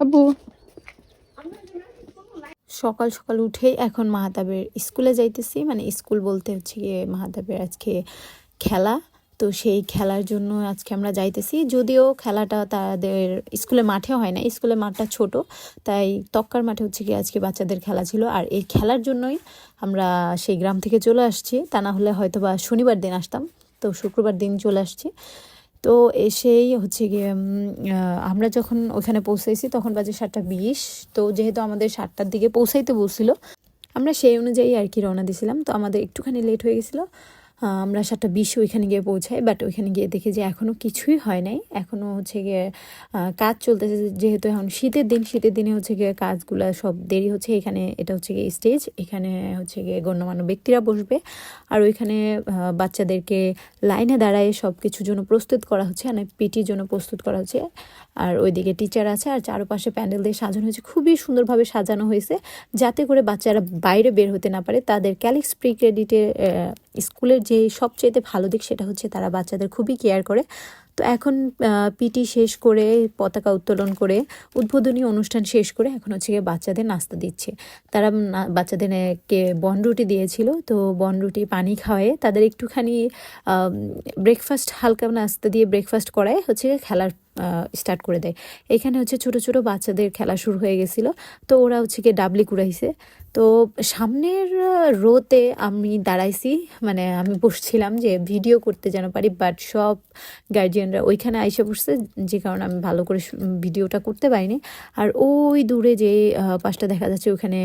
আব্বু। সকাল সকাল উঠেই এখন মাহাতাবের স্কুলে যাইতেছি মানে স্কুল বলতে হচ্ছে গিয়ে মাহাতাবের আজকে খেলা। তো সেই খেলার জন্য আজকে আমরা যাইতেছি। যদিও খেলাটা তাদের স্কুলে মাঠে হয় না স্কুলের মাঠটা ছোট, তাই তক্কার মাঠে হচ্ছে গিয়ে আজকে বাচ্চাদের খেলা ছিল। আর এই খেলার জন্যই আমরা সেই গ্রাম থেকে চলে আসছি। তা না হলে হয়তো বা শনিবার দিন আসতাম, তো শুক্রবার দিন চলে আসছি। তো এসেই হচ্ছে গিয়ে আমরা যখন ওখানে পৌঁছাইছি তখন বাজে সাতটা বিশ। তো যেহেতু আমাদের সাতটার দিকে পৌঁছাইতে বলছিল, আমরা সেই অনুযায়ী আর কি রওনা দিয়েছিলাম তো আমাদের একটুখানি লেট হয়ে গেছিল। আমরা সাতটা বিশ ওইখানে গিয়ে পৌঁছাই বাট ওইখানে গিয়ে দেখি যে এখনও কিছুই হয় নাই। এখনও হচ্ছে গিয়ে কাজ চলতেছে যেহেতু এখন শীতের দিন, শীতের দিনে হচ্ছে গিয়ে কাজগুলো সব দেরি হচ্ছে। এখানে এটা হচ্ছে গিয়ে স্টেজ এখানে হচ্ছে গিয়ে গণ্যমান্য ব্যক্তিরা বসবে। আর ওইখানে বাচ্চাদেরকে লাইনে দাঁড়ায় সব কিছুর জন্য প্রস্তুত করা হচ্ছে মানে পিটির জন্য প্রস্তুত করা হচ্ছে। আর ওইদিকে টিচার আছে, আর চারপাশে প্যান্ডেল দিয়ে সাজানো হয়েছে। খুবই সুন্দরভাবে সাজানো হয়েছে, যাতে করে বাচ্চারা বাইরে বের হতে না পারে। তাদের ক্যালিক্স প্রি ক্রেডিটের স্কুলের যে সবচেয়ে ভালো দিক সেটা হচ্ছে তারা বাচ্চাদের খুবই কেয়ার করে। তো এখন পিটি শেষ করে, পতাকা উত্তোলন করে, উদ্বোধনী অনুষ্ঠান শেষ করে এখন হচ্ছে গিয়ে বাচ্চাদের নাস্তা দিচ্ছে। তারা না- বাচ্চাদেরকে বনরুটি দিয়েছিল, তো বনরুটি পানি খাওয়ায়ে তাদের একটুখানি ব্রেকফাস্ট হালকা নাস্তা দিয়ে ব্রেকফাস্ট করায় হচ্ছে খেলার স্টার্ট করে দেয়। এখানে হচ্ছে ছোট ছোট বাচ্চাদের খেলা শুরু হয়ে গেছিল, তো ওরা হচ্ছে গিয়ে ডাবলি কুড়াইছে। তো সামনের রোতে আমি দাঁড়াইছি মানে আমি বসছিলাম যে ভিডিও করতে যেন পারি বাট সব গার্জিয়ানরা ওইখানে আইসে বসছে, যে কারণে আমি ভালো করে ভিডিওটা করতে পারিনি। আর ওই দূরে যে পাশটা দেখা যাচ্ছে, ওখানে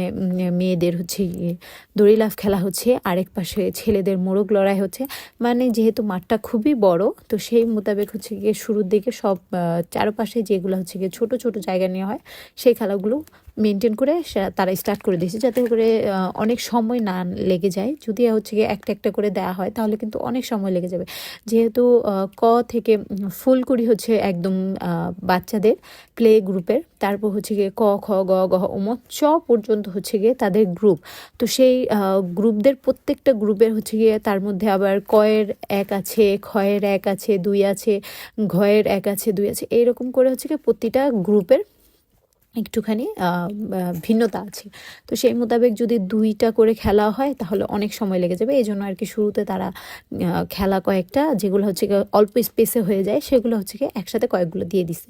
মেয়েদের হচ্ছে গিয়ে দড়ি লাফ খেলা হচ্ছে, আরেক পাশে ছেলেদের মোরগ লড়াই হচ্ছে। মানে যেহেতু মাঠটা খুবই বড়, তো সেই মোতাবেক হচ্ছে গিয়ে শুরুর দিকে সব চারপাশে যেগুলো হচ্ছে গিয়ে ছোট ছোট জায়গা নেওয়া হয়, সেই খেলাগুলো মেনটেন করে তারা স্টার্ট করে দিয়েছে। যাতে করে অনেক সময় না লেগে যায়। যদি হচ্ছে গিয়ে একটা একটা করে দেওয়া হয় তাহলে কিন্তু অনেক সময় লেগে যাবে। যেহেতু ক থেকে উম, ফুলকুড়ি হচ্ছে একদম বাচ্চাদের প্লে গ্রুপের তারপর হচ্ছে গিয়ে ক খ গ গ উম চ পর্যন্ত হচ্ছে গিয়ে তাদের গ্রুপ তো সেই গ্রুপদের প্রত্যেকটা গ্রুপের হচ্ছে গিয়ে তার মধ্যে আবার কয়ের এক আছে খয়ের এক আছে দুই আছে ঘয়ের এক আছে দুই আছে। এইরকম করে হচ্ছে গিয়ে প্রতিটা গ্রুপের একটুখানি ভিন্নতা আছে। তো সেই মোতাবেক যদি দুইটা করে খেলা হয়, তাহলে অনেক সময় লেগে যাবে। এই জন্য আর কি শুরুতে তারা খেলা কয়েকটা, যেগুলো হচ্ছে গিয়ে অল্প স্পেসে হয়ে যায়, সেগুলো হচ্ছে গিয়ে একসাথে কয়েকগুলো দিয়ে দিছে।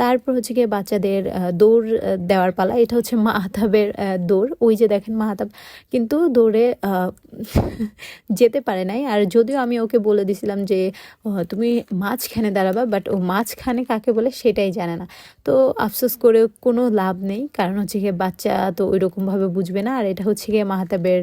তারপর হচ্ছে গিয়ে বাচ্চাদের দৌড় দেওয়ার পালা, এটা হচ্ছে মাহাতাবের দৌড়। ওই যে দেখেন মাহাতাব কিন্তু দৌড়ে যেতে পারে নাই। আর যদিও আমি ওকে বলে দিছিলাম যে তুমি মাঝখানে দাঁড়াবা, বাট ও মাঝখানে কাকে বলে সেটাই জানে না। তো আফসোস করে কোনো লাভ নেই। কারণ হচ্ছে গিয়ে বাচ্চা তো ওই রকমভাবে বুঝবে না। আর এটা হচ্ছে গিয়ে মাহাতাবের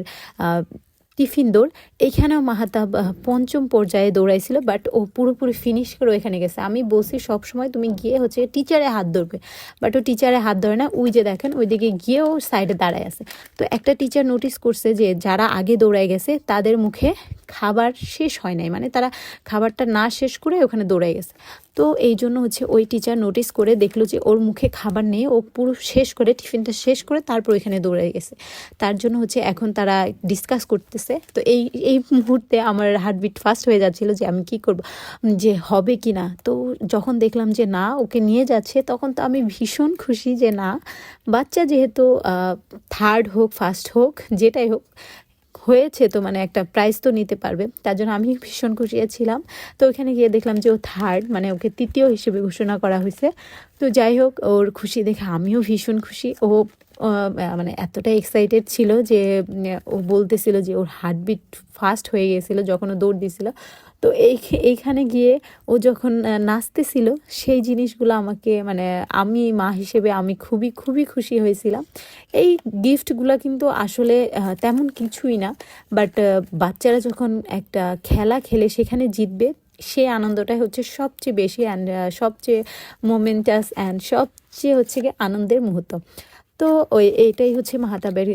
টিফিন দৌড়। এখানেও মাহাতাব পঞ্চম পর্যায়ে দৌড়াইছিল, বাট ও পুরোপুরি ফিনিশ করে ওইখানে গেছে। আমি বলছি, সবসময় তুমি গিয়ে হচ্ছে টিচারে হাত ধরবে। বাট ও টিচারে হাত ধরে না। ওই যে দেখেন, ওইদিকে গিয়ে ও সাইডে দাঁড়ায় আছে। তো একটা টিচার নোটিস করছে যে, যারা আগে দৌড়ায় গেছে, তাদের মুখে খাবার শেষ হয় নাই। মানে তারা খাবারটা না শেষ করে ওখানে দৌড়ায় গেছে। তো এই জন্য হচ্ছে ওই টিচার নোটিস করে দেখল যে ওর মুখে খাবার নেই, ও পুরো শেষ করে, টিফিনটা শেষ করে তারপর ওইখানে দৌড়ে গেছে। তার জন্য হচ্ছে এখন তারা ডিসকাস করতেছে। তো এই এই মুহূর্তে আমার হার্টবিট ফাস্ট হয়ে যাচ্ছিল যে আমি কি করব, যে হবে কি না। তো যখন দেখলাম যে না, ওকে নিয়ে যাচ্ছে, তখন তো আমি ভীষণ খুশি যে না, বাচ্চা যেহেতু থার্ড হোক ফার্স্ট হোক, যেটাই হোক হয়েছে তো মানে একটা প্রাইজ তো নিতে পারবে। তার জন্য আমি ভীষণ খুশি ছিলাম। তো ওখানে গিয়ে দেখলাম যে ও থার্ড মানে ওকে তৃতীয় হিসেবে ঘোষণা করা হয়েছে। তো যাই হোক, ওর খুশি দেখে আমিও ভীষণ খুশি। ও মানে এতটা এক্সাইটেড ছিল যে, ও বলতেছিল যে ওর হার্টবিট ফাস্ট হয়ে গিয়েছিল যখন ও দৌড় দিছিল তো এই এইখানে গিয়ে ও যখন নাচতেছিল, সেই জিনিসগুলো আমাকে মানে আমি মা হিসেবে আমি খুবই খুবই খুশি হয়েছিলাম। এই গিফটগুলো কিন্তু আসলে তেমন কিছুই না, বাট বাচ্চারা যখন একটা খেলা খেলে সেখানে জিতবে, সেই আনন্দটাই হচ্ছে সবচেয়ে বেশি অ্যান্ড সবচেয়ে মোমেন্টাস অ্যান্ড সবচেয়ে হচ্ছে গিয়ে আনন্দের মুহূর্ত। তো ওই এইটাই হচ্ছে মাহাতাবের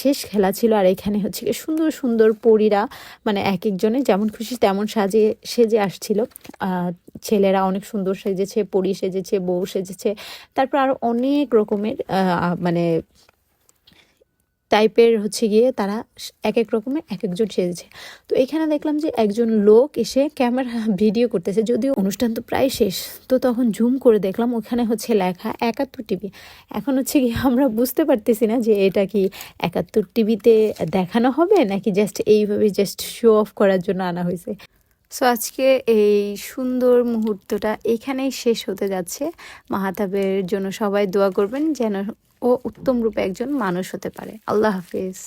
শেষ খেলা ছিল। আর এখানে হচ্ছে সুন্দর সুন্দর পরীরা মানে এক একজনে যেমন খুশি তেমন সাজে, সেজে আসছিল। ছেলেরা অনেক সুন্দর সেজেছে, পরী সেজেছে, বউ সেজেছে। তারপর আরও অনেক রকমের মানে টাইপের হচ্ছে গিয়ে তারা এক এক রকমের এক একজন সেজেছে। তো এখানে দেখলাম যে একজন লোক এসে ক্যামেরা ভিডিও করতেছে, যদিও অনুষ্ঠান তো প্রায় শেষ। তো তখন জুম করে দেখলাম ওখানে হচ্ছে লেখা একাত্তর টিভি। এখন হচ্ছে গিয়ে আমরা বুঝতে পারতেছি না যে এটা কি একাত্তর টিভিতে দেখানো হবে নাকি জাস্ট এইভাবে জাস্ট শো অফ করার জন্য আনা হয়েছে। সো আজকে এই সুন্দর মুহূর্তটা এখানেই শেষ হতে যাচ্ছে। মাহাতাবের জন্য সবাই দোয়া করবেন যেন ও উত্তম রূপে একজন মানুষ হতে পারে। আল্লাহ হাফিজ।